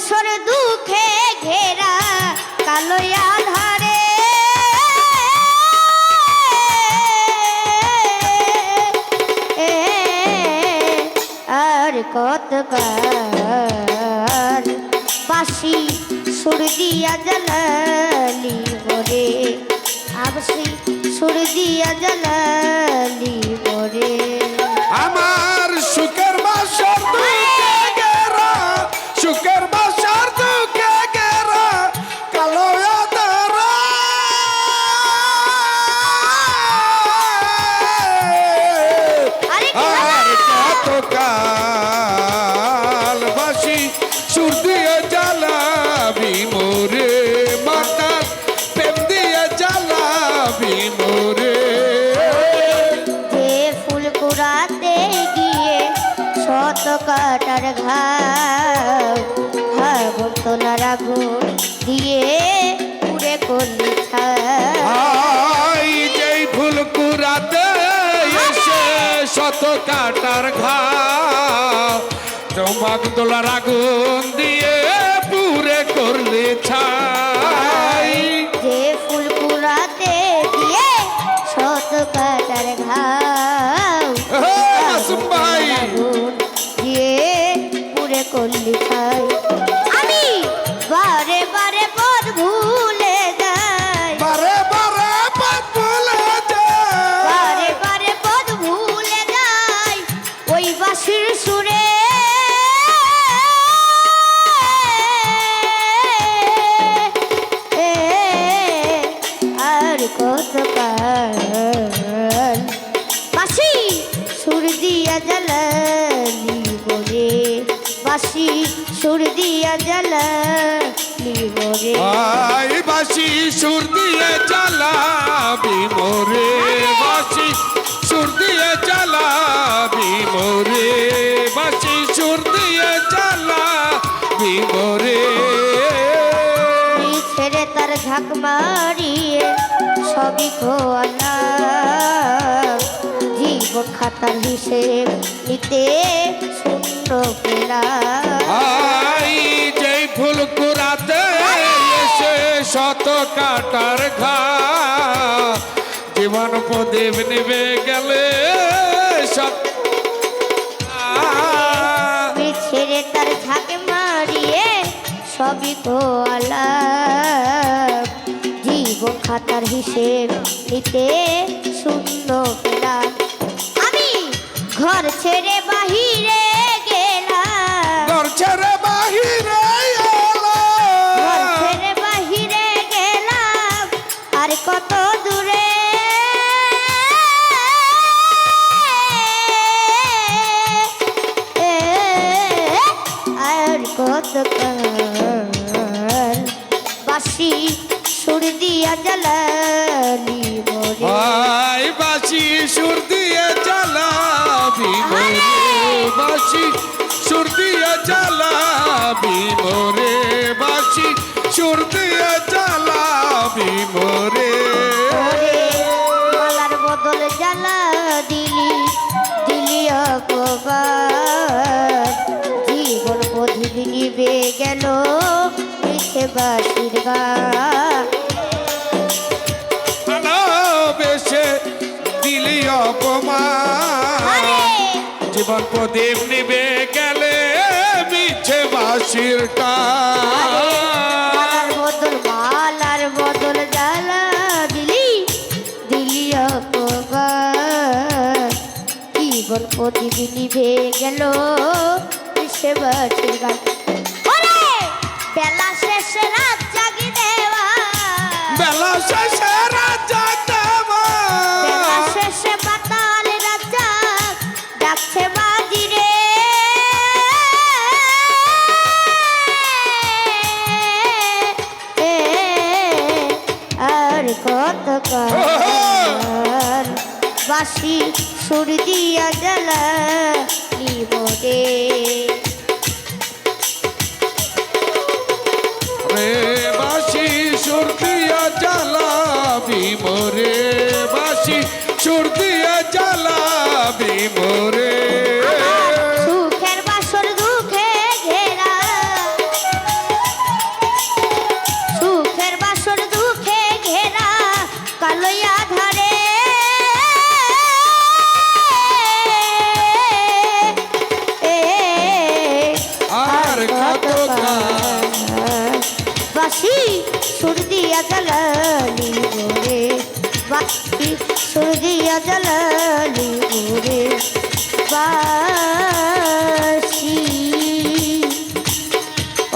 বাসর দুঃখে ঘেরা কালো আধারে। এ, আর কত কার বাসি সুর দিয়া জ্বালালি বরে আবসি সুর দিয়া জ্বালালি বরে কাটার ঘাও ভাগন তোলার আগুন দিয়ে পুড়ে করলি ছাই। যেই ফুল কুড়াতে শত কাটার দিয়ে পুরে করলে ছাই। বাসি সুর দিয়া জ্বালালি বলে আই বাসি সুর দিয়ে চালাবি মোরে বাসি সুর দিয়ে চালাবি মোরে বাসি সুর দিয়ে চালাবি মোরে এই ছেড়ে তার ঝাঁক মারিয়ে সবই খোয়ালা জীবন খাতার হিসেব নিতে পেলা আই, যেই জীবন প্রদীপ নিবে গেলে ছেড়ে তার ঝাঁক মারিয়ে সবই খোয়ালা জীবন খাতার হিসেব নিতে পেলা আমি ঘর ছেড়ে বাহিরে কত কাল? বাসি সুর দিয়া জ্বালালি আই বাসি সুর দিয়ে চালাবি বাসি দিয়ে চালাবি মোরে বাসি সুর দিয়ে চালাবি মোরে। বদল জ্বালা দিলি দিলি অপবাদ। জীবন প্রদীপ নিবে গেল মিঠে বাসির গান দিলি অপমান। জীবন প্রদীপ নিবে বদল মালার বদল জ্বালা দিলি দিলি জীবন প্রদীপ নিভে গেল মিশে বাসির গান। বাসি, সুর দিয়া জ্বালা নিবরে রে। বাসি, সুর দিয়া জ্বালাবি বিমরে বাসি, সুর দিয়া জ্বালাবি মোরে সুর দিয়া জ্বালালি গোরে বাসি সুরদিয়া দিয়া জ্বালালি গোরে বাসি।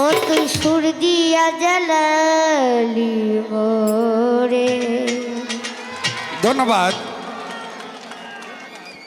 ও তুই সুরদিয়া গোরে ধন্যবাদ।